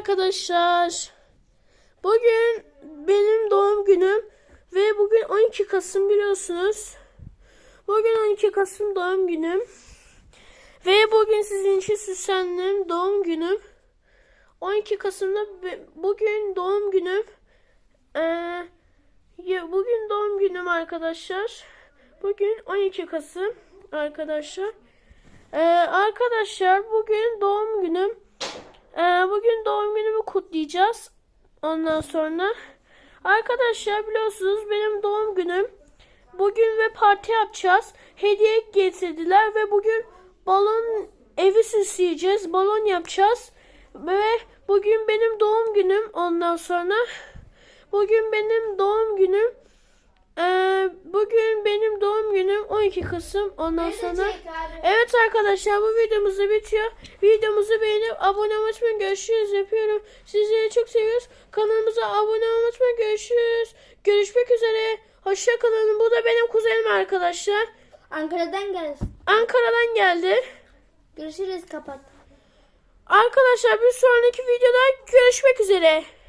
arkadaşlar. Bugün benim doğum günüm ve bugün 12 Kasım biliyorsunuz. Bugün 12 Kasım doğum günüm. Ve bugün sizin için süslendim doğum günüm. 12 Kasım'da bugün doğum günüm. Ee, bugün doğum günüm arkadaşlar. Bugün 12 Kasım arkadaşlar. Ee, arkadaşlar bugün doğum günüm. Ee, bugün doğum kutlayacağız. Ondan sonra arkadaşlar biliyorsunuz benim doğum günüm. Bugün ve parti yapacağız. Hediye getirdiler ve bugün balon evi süsleyeceğiz. Balon yapacağız. Ve bugün benim doğum günüm. Ondan sonra bugün benim doğum günüm. Ee, bugün benim doğum günüm 12 Kasım. Ondan sonra Evet arkadaşlar bu videomuz da bitiyor. Videomuzu beğenip abone olmayı unutmayın. Görüşürüz yapıyorum. Sizleri çok seviyoruz. Kanalımıza abone olmayı unutmayın. Görüşürüz. Görüşmek üzere. Hoşça kalın. Bu da benim kuzenim arkadaşlar. Ankara'dan gel. Ankara'dan geldi. Görüşürüz kapat. Arkadaşlar bir sonraki videoda görüşmek üzere.